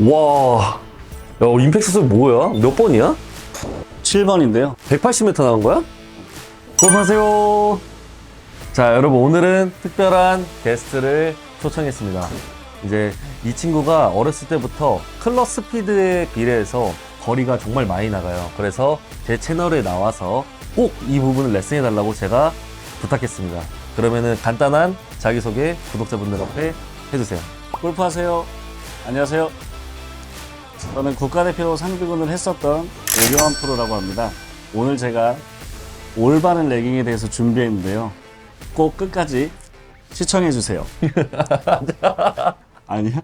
와, 야, 임팩트 소리 뭐야? 몇 번이야? 7번인데요. 180m 나온 거야? 고맙하세요. 자, 여러분 오늘은 특별한 게스트를 초청했습니다. 이제 이 친구가 어렸을 때부터 클럽 스피드에 비례해서 거리가 정말 많이 나가요. 그래서 제 채널에 나와서 꼭 이 부분을 레슨해 달라고 제가 부탁했습니다. 그러면은 간단한 자기소개 구독자분들 앞에 해주세요. 골프 하세요. 안녕하세요. 저는 국가대표 상비군을 했었던 오경환 프로라고 합니다. 오늘 제가 올바른 레깅에 대해서 준비했는데요. 꼭 끝까지 시청해 주세요. 아니야?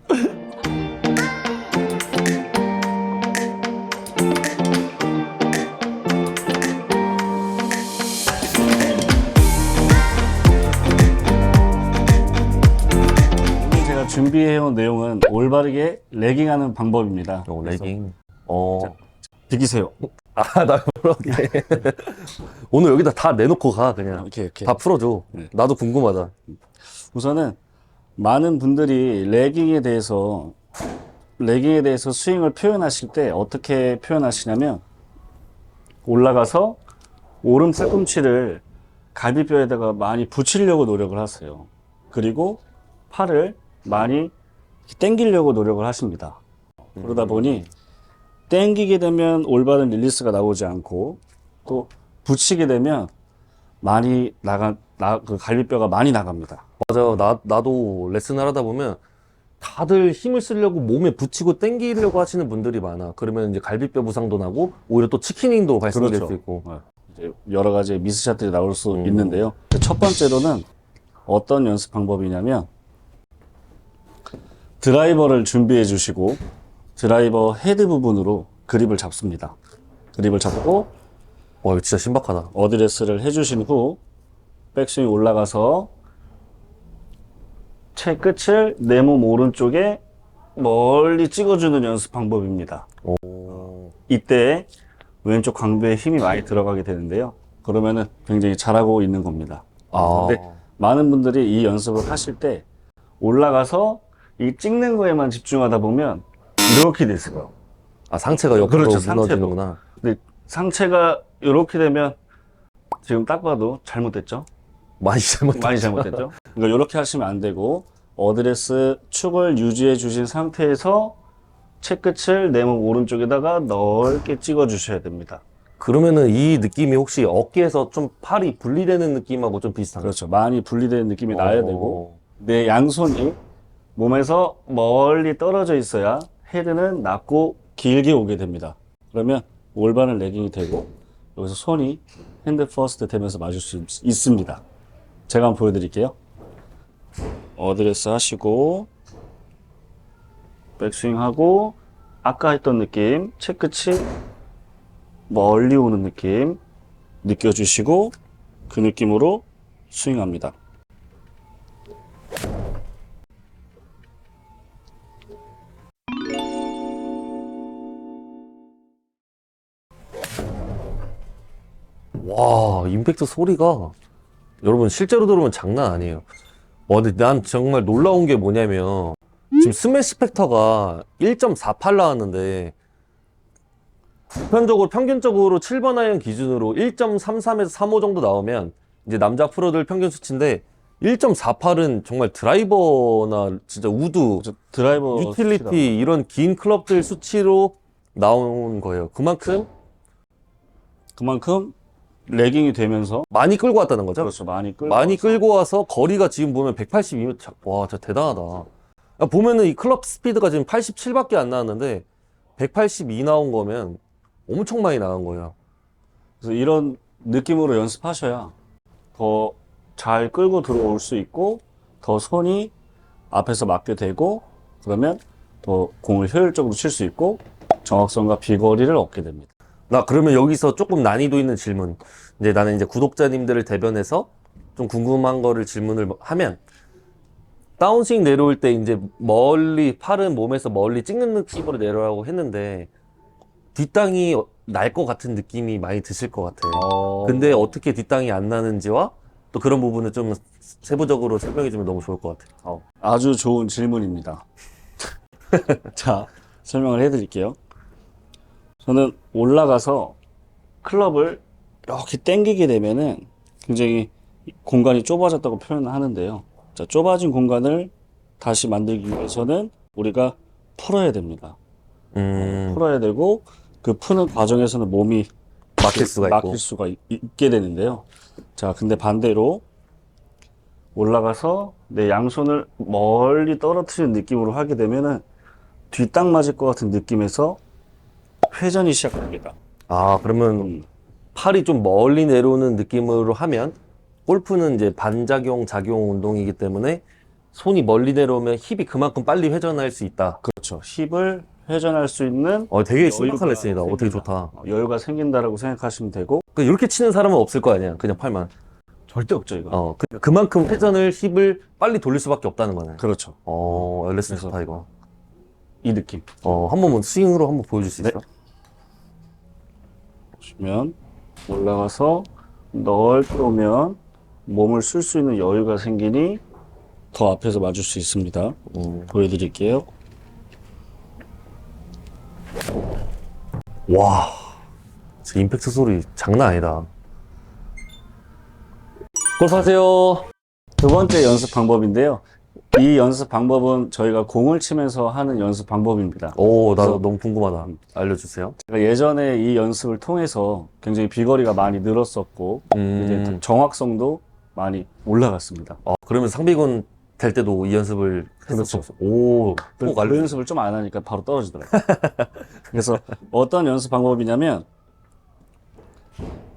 준비해온 내용은 올바르게 레깅하는 방법입니다. 어, 레깅. 어. 비키세요. 아, 나 모르게. 오늘 여기다 다 내놓고 가, 그냥. 이렇게 이렇게. 다 풀어줘. 네. 나도 궁금하다. 우선은 많은 분들이 레깅에 대해서 레깅에 대해서 스윙을 표현하실 때 어떻게 표현하시냐면 올라가서 오른 팔꿈치를 갈비뼈에다가 많이 붙이려고 노력을 하세요. 그리고 팔을 많이 당기려고 노력을 하십니다. 그러다 보니 당기게 되면 올바른 릴리스가 나오지 않고 또 붙이게 되면 많이 나가 나, 그 갈비뼈가 많이 나갑니다. 맞아. 나, 나도 레슨을 하다 보면 다들 힘을 쓰려고 몸에 붙이고 당기려고 하시는 분들이 많아. 그러면 이제 갈비뼈 부상도 나고 오히려 또 치킨닝도 발생될 그렇죠. 수 있고. 네. 이제 여러 가지 미스샷들이 나올 수 음. 있는데요. 첫 번째로는 어떤 연습 방법이냐면 드라이버를 준비해 주시고 드라이버 헤드 부분으로 그립을 잡습니다. 그립을 잡고 와, 이거 진짜 신박하다. 어드레스를 해주신 후 백스윙 올라가서 채 끝을 내 몸 오른쪽에 멀리 찍어주는 연습 방법입니다. 오. 이때 왼쪽 광배에 힘이 많이 들어가게 되는데요. 그러면은 굉장히 잘하고 있는 겁니다. 아. 근데 많은 분들이 이 연습을 하실 때 올라가서 이 찍는 거에만 집중하다 보면 이렇게 됐어요. 아, 상체가 옆으로 그렇죠. 무너지는구나. 근데 상체가 이렇게 되면 지금 딱 봐도 잘못됐죠? 많이 잘못. 많이 잘못됐죠? 그러니까 이렇게 하시면 안 되고 어드레스 축을 유지해 주신 상태에서 채 끝을 내 몸 오른쪽에다가 넓게 찍어 주셔야 됩니다. 그러면은 이 느낌이 혹시 어깨에서 좀 팔이 분리되는 느낌하고 좀 비슷한가? 그렇죠. 많이 분리되는 느낌이 나야 어. 되고 내 양손이 몸에서 멀리 떨어져 있어야 헤드는 낮고 길게 오게 됩니다. 그러면 올바른 레깅이 되고 여기서 손이 핸드 퍼스트 되면서 맞을 수 있- 있습니다. 제가 한번 보여드릴게요. 어드레스 하시고 백스윙 하고 아까 했던 느낌 채끝이 멀리 오는 느낌 느껴주시고 그 느낌으로 스윙합니다. 와, 임팩트 소리가 여러분 실제로 들으면 장난 아니에요. 와, 근데 난 정말 놀라운 게 뭐냐면 지금 스매시 팩터가 1.48 나왔는데 보편적으로 평균적으로 7번 아이언 기준으로 1.33에서 35 정도 나오면 이제 남자 프로들 평균 수치인데 1.48은 정말 드라이버나 진짜 우드, 저 드라이버 유틸리티 이런 긴 클럽들 수치로 나온 거예요. 그만큼 그만큼 레깅이 되면서 많이 끌고 왔다는 거죠. 그렇죠 많이 끌 많이 끌고 와서 거리가 지금 보면 182m. 와, 진짜 대단하다. 야, 보면은 이 클럽 스피드가 지금 87밖에 안 나왔는데 182 나온 거면 엄청 많이 나간 거예요. 그래서 이런 느낌으로 연습하셔야 더 잘 끌고 들어올 수 있고 더 손이 앞에서 맞게 되고 그러면 더 공을 효율적으로 칠 수 있고 정확성과 비거리를 얻게 됩니다. 나 그러면 여기서 조금 난이도 있는 질문. 이제 나는 이제 구독자님들을 대변해서 좀 궁금한 거를 질문을 하면 다운스윙 내려올 때 이제 멀리 팔은 몸에서 멀리 찍는 느낌으로 내려가고 했는데 뒷땅이 날 것 같은 느낌이 많이 드실 것 같아요. 근데 어떻게 뒷땅이 안 나는지와 또 그런 부분을 좀 세부적으로 설명해 주면 너무 좋을 것 같아요. 어, 아주 좋은 질문입니다. 자, 설명을 해드릴게요. 저는 올라가서 클럽을 이렇게 당기게 되면은 굉장히 공간이 좁아졌다고 표현을 하는데요. 자, 좁아진 공간을 다시 만들기 위해서는 우리가 풀어야 됩니다. 음, 풀어야 되고 그 푸는 과정에서는 몸이 막힐 수가 있고. 막힐 수가 있, 게 되는데요. 자, 근데 반대로 올라가서 내 양손을 멀리 떨어뜨리는 느낌으로 하게 되면은 뒷땅 맞을 것 같은 느낌에서 회전이 시작됩니다. 아, 그러면 음, 팔이 좀 멀리 내려오는 느낌으로 하면 골프는 이제 반작용, 작용 운동이기 때문에 손이 멀리 내려오면 힙이 그만큼 빨리 회전할 수 있다. 그렇죠. 힙을 회전할 수 있는 어, 되게 신박한 여유가 레슨이다. 어, 되게. 좋다. 어, 여유가 생긴다라고 생각하시면 되고 그 이렇게 치는 사람은 없을 거 아니야. 그냥 팔만. 절대 없죠 이거. 어, 그, 그만큼 회전을 힙을 빨리 돌릴 수밖에 없다는 거네. 그렇죠. 어, 레슨 좋다 이거. 이 느낌 어, 한 번만 스윙으로 한번 보여줄 수 네. 있어? 보시면 올라가서 넓게 오면 몸을 쓸 수 있는 여유가 생기니 더 앞에서 맞을 수 있습니다. 음. 보여드릴게요. 와, 진짜 임팩트 소리 장난 아니다. 골프하세요. 두 번째 연습 방법인데요. 이 연습 방법은 저희가 공을 치면서 하는 연습 방법입니다. 오, 나 그래서- 너무 궁금하다. 알려주세요. 제가 예전에 이 연습을 통해서 굉장히 비거리가 많이 늘었었고 음. 이제 정확성도 많이 올라갔습니다. 어, 그러면 상비군 될 때도 이 연습을. 했었어. 오, 그, 꼭그 알려. 연습을 좀 안 하니까 바로 떨어지더라고요. 그래서 어떤 연습 방법이냐면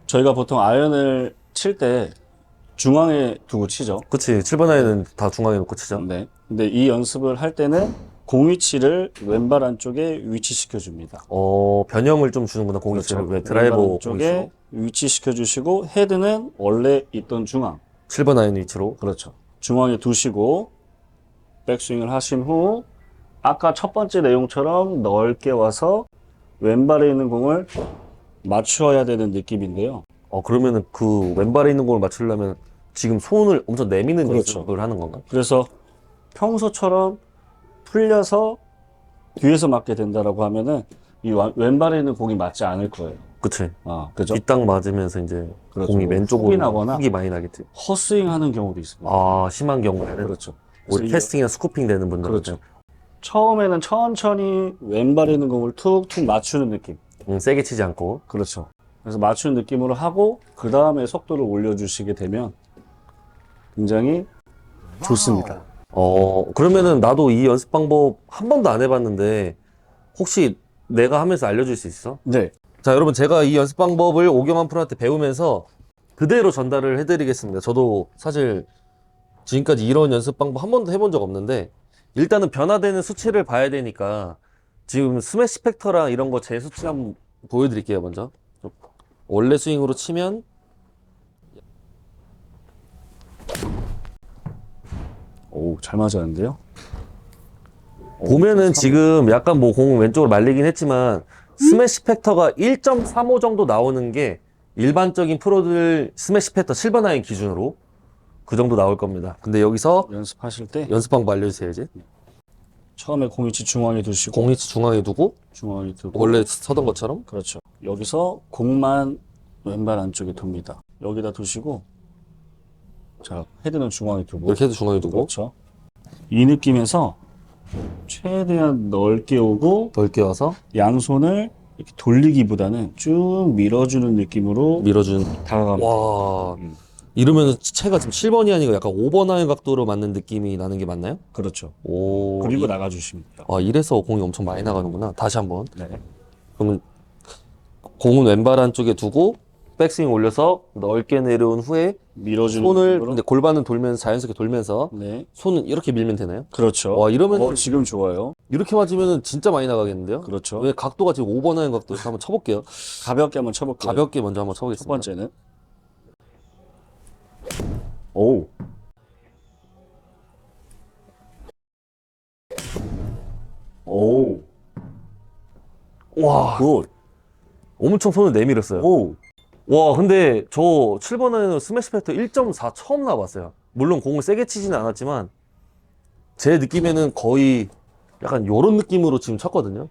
저희가 보통 아이언을 칠 때 중앙에 두고 치죠. 그치. 7번 아이는 다 중앙에 놓고 치죠. 네. 근데 이 연습을 할 때는 공 위치를 왼발 안쪽에 위치시켜 줍니다. 어, 변형을 좀 주는구나, 공위치를. 왜 드라이버 공위치로. 위치시켜 주시고 헤드는 원래 있던 중앙. 7번 아이언 위치로. 그렇죠. 중앙에 두시고 백스윙을 하신 후 아까 첫 번째 내용처럼 넓게 와서 왼발에 있는 공을 맞추어야 되는 느낌인데요. 어, 그러면은 그 왼발에 있는 공을 맞추려면 지금 손을 엄청 내미는 그렇죠. 연습을 하는 건가? 그래서 평소처럼 풀려서 뒤에서 맞게 된다라고 하면은 이 와- 왼발에 있는 공이 맞지 않을 거예요. 그치. 아, 그죠? 뒷땅 맞으면서 이제 그렇죠. 공이 왼쪽으로 나거나 훅이 많이 나겠지. 헛스윙 하는 경우도 있습니다. 아, 심한 경우에는. 그렇죠. 우리 그래서 캐스팅이나 스쿠핑 되는 분들은. 그렇죠. 처음에는 천천히 왼발에 있는 공을 툭툭 맞추는 느낌. 음, 세게 치지 않고. 그렇죠. 그래서 맞추는 느낌으로 하고 그 다음에 속도를 올려주시게 되면 굉장히 좋습니다. 어, 그러면은 나도 이 연습 방법 한 번도 안 해봤는데 혹시 내가 하면서 알려줄 수 있어? 네, 자, 여러분 제가 이 연습 방법을 오경환 프로한테 배우면서 그대로 전달을 해드리겠습니다. 저도 사실 지금까지 이런 연습 방법 한 번도 해본 적 없는데 일단은 변화되는 수치를 봐야 되니까 지금 스매시 팩터랑 이런 거 제 수치 한번 보여드릴게요, 먼저. 원래 스윙으로 치면 오, 잘 맞았는데요. 보면은 지금 약간 뭐 공 왼쪽으로 말리긴 했지만 스매시 팩터가 1.35 정도 나오는 게 일반적인 프로들 스매시 팩터 7번 아이언 기준으로 그 정도 나올 겁니다. 근데 여기서 연습하실 때 연습 방법 알려주세요, 이제. 처음에 공위치 중앙에 두시고 공위치 중앙에 두고 중앙에 두고 원래 서던 것처럼 그렇죠. 여기서 공만 왼발 안쪽에 둡니다. 여기다 두시고 자 헤드는 중앙에 두고 이렇게 해도 중앙에 두고 그렇죠. 이 느낌에서 최대한 넓게 오고 넓게 와서 양손을 이렇게 돌리기보다는 쭉 밀어주는 느낌으로 밀어준. 다가갑니다. 와, 음. 이러면 채가 지금 7번이 아니고 약간 5번 아이언 각도로 맞는 느낌이 나는 게 맞나요? 그렇죠. 오. 그리고 이- 나가주십니다. 아, 이래서 공이 엄청 많이 나가는구나. 다시 한번. 네. 그러면 공은 왼발 안쪽에 두고 백스윙 올려서 넓게 내려온 후에 밀어주는 손을. 근데 골반은 돌면서 자연스럽게 돌면서 네. 손은 이렇게 밀면 되나요? 그렇죠. 와 이러면 어, 지금 좋아요. 이렇게 맞으면 진짜 많이 나가겠는데요? 그렇죠. 왜 각도가 지금 5번 하는 각도 한번 쳐볼게요. 가볍게 한번 쳐볼게요. 가볍게 먼저 한번 첫 쳐보겠습니다. 번째는 오. 오. 와 굿. 엄청 손을 내밀었어요. 오. 와 근데 저 7번 하는 스매시 팩터 1.4 처음 나봤어요. 물론 공을 세게 치지는 않았지만 제 느낌에는 거의 약간 요런 느낌으로 지금 쳤거든요.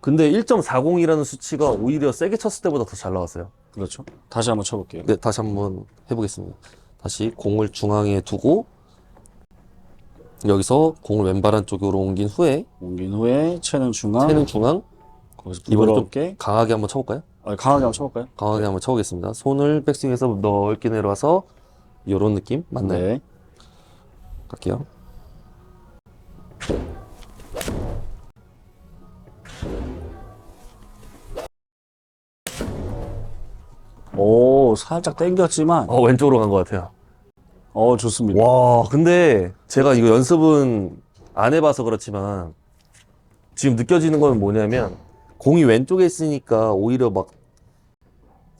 근데 1.40이라는 수치가 오히려 세게 쳤을 때보다 더 잘 나왔어요. 그렇죠. 다시 한번 쳐볼게요. 네, 다시 한번 해보겠습니다. 다시 공을 중앙에 두고 여기서 공을 왼발 안쪽으로 옮긴 후에 옮긴 후에 채는 중앙. 채는 중앙 거기서 이번에 좀 부드럽게. 강하게 한번 쳐볼까요? 아, 강하게 한번 쳐볼까요? 강하게 한번 쳐보겠습니다. 손을 백스윙에서 넓게 내려와서 이런 느낌 맞나요? 네. 갈게요. 오, 살짝 당겼지만, 어 왼쪽으로 간 것 같아요. 어, 좋습니다. 와 근데 제가 이거 연습은 안 해봐서 그렇지만 지금 느껴지는 건 뭐냐면 공이 왼쪽에 있으니까 오히려 막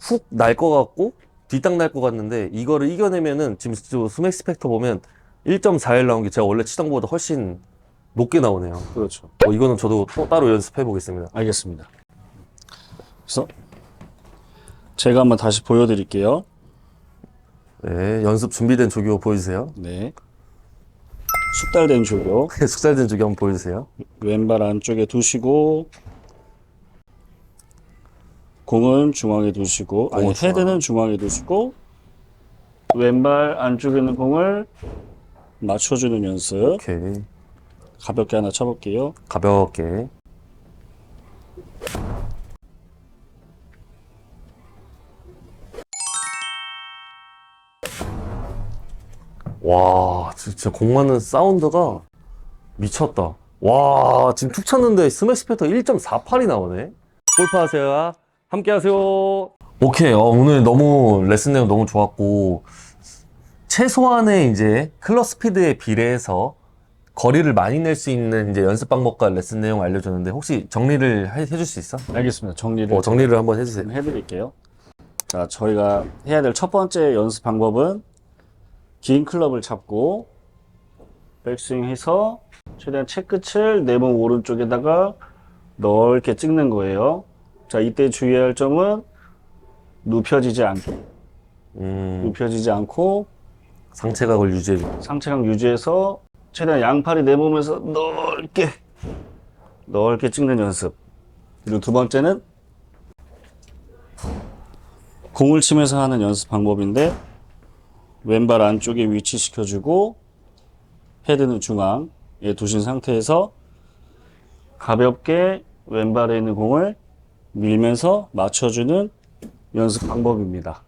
훅 날 것 같고 뒷땅 날 것 같는데 이거를 이겨내면은 지금 저 스맥 스펙터 보면 1.41 나온 게 제가 원래 치던 것보다 훨씬 높게 나오네요. 그렇죠. 어, 이거는 저도 또 따로 연습해 보겠습니다. 알겠습니다. 그래서 제가 한번 다시 보여드릴게요. 네, 연습 준비된 조교 보여주세요. 네. 숙달된 조교. 숙살된 조교 한번 보여주세요. 왼발 안쪽에 두시고 공은 중앙에 두시고 아니 공은 중앙. 헤드는 중앙에 두시고 왼발 안쪽에 있는 공을 맞춰주는 연습 오케이. 가볍게 하나 쳐볼게요. 가볍게. 와, 진짜 공 맞는 사운드가 미쳤다. 와, 지금 툭 쳤는데 스매시 패터 1.48이 나오네. 골프 하세요. 함께 하세요. 오케이. 어, 오늘 너무 레슨 내용 너무 좋았고, 최소한의 이제 클럽 스피드에 비례해서 거리를 많이 낼 수 있는 이제 연습 방법과 레슨 내용 알려줬는데 혹시 정리를 해, 해줄 수 있어? 알겠습니다. 정리를 어, 정리를 한번 해주세요. 좀 해드릴게요. 자, 저희가 해야 될 첫 번째 연습 방법은 긴 클럽을 잡고 백스윙 해서 최대한 채 끝을 내몸 오른쪽에다가 넓게 찍는 거예요. 자, 이때 주의할 점은 눕혀지지 않게, 음, 눕혀지지 않고 상체각을 유지해주고. 상체각 유지해서 최대한 양팔이 내 몸에서 넓게 넓게 찍는 연습. 그리고 두 번째는 공을 치면서 하는 연습 방법인데 왼발 안쪽에 위치시켜주고 헤드는 중앙에 두신 상태에서 가볍게 왼발에 있는 공을 밀면서 맞춰주는 연습 방법입니다.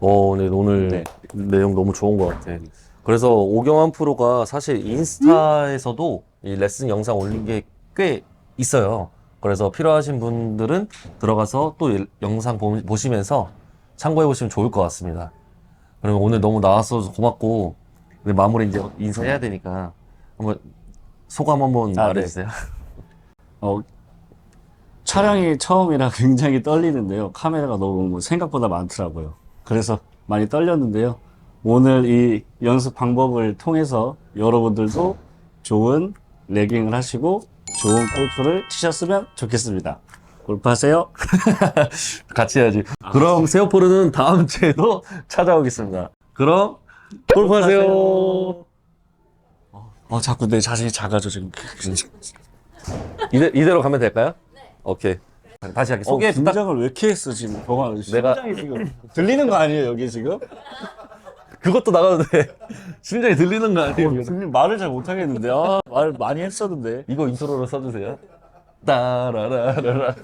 어, 네, 오늘 네. 내용 너무 좋은 것 같아. 그래서 오경환 프로가 사실 인스타에서도 이 레슨 영상 올린 게 꽤 있어요. 그래서 필요하신 분들은 들어가서 또이 영상 보, 보시면서 참고해 보시면 좋을 것 같습니다. 그러면 오늘 너무 나와서 고맙고 우리 마무리 이제 인사해야 되니까 한번 소감 한번 아, 말해주세요. 어, 촬영이 처음이라 굉장히 떨리는데요. 카메라가 너무 생각보다 많더라고요. 그래서 많이 떨렸는데요. 오늘 이 연습 방법을 통해서 여러분들도 좋은 레깅을 하시고 좋은 골프를 치셨으면 좋겠습니다. 골프하세요. 같이 해야지. 그럼 세오포르는 다음 주에도 찾아오겠습니다. 그럼 골프하세요. 어, 자꾸 내 자신이 작아져, 지금. 이대, 이대로 가면 될까요? 네. 오케이. 다시 할게. 소개 어, 부탁. 긴장을 왜 이렇게 했어, 지금. 병아, 내가- 심장이 지금. 들리는 거 아니에요, 여기 지금? 그것도 나가도 돼. 심장이 들리는 거 아니에요? 선생님 말을 잘 못하겠는데. 아, 말 많이 했었는데. 이거 인트로로 써주세요. 따라라라라.